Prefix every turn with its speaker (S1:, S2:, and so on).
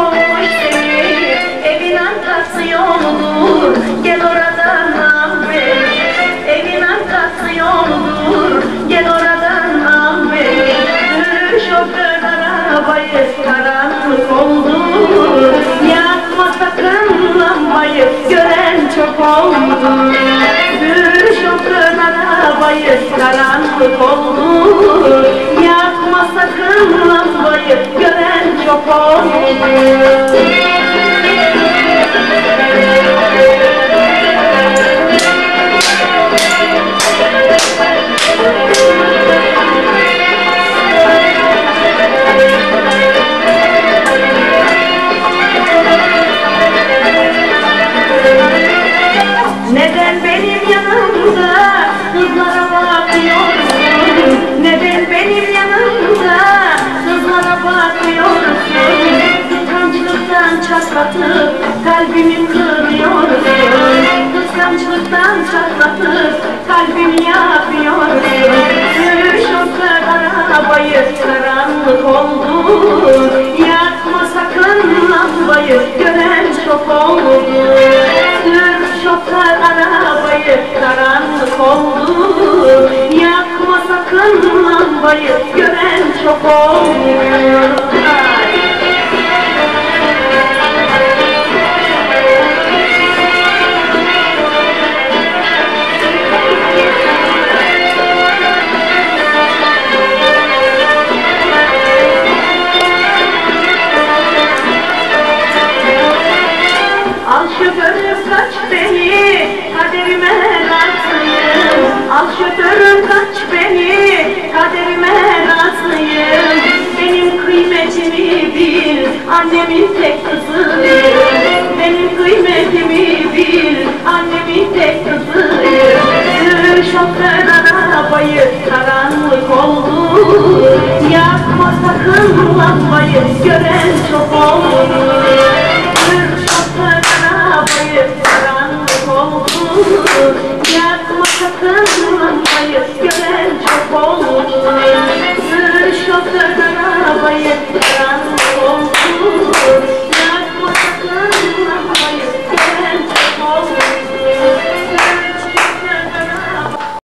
S1: olmuş seni Evin arkası yoldur. Gel oradan al beni Evin arkası yoldur. Gel oradan al beni Şoför arabayı karanlık oldu Yakma sakın gören çok oldu bir şoför arabayı karanlık oldu Yakma sakın lambayı gören çok Çatlatıp kalbimi kırıyorsun. Kıskançlıktan çatlatıp kalbimi yapıyorsun. Yürü şoför arabayı karanlık oldu. Yakma sakın lambayı gören çok oldu. Sür şoför arabayı karanlık oldu Yakma sakın lambayı gören çok oldu annemin tek kızı Benim kıymetimi bil. Annemin tek kızı Şoförden arabayı. Karanlık oldu. Yakma sakın lambayı gören çok oldu. Şoförden arabayı. Karanlık oldu. Yakma sakın lambayı gören çok oldu.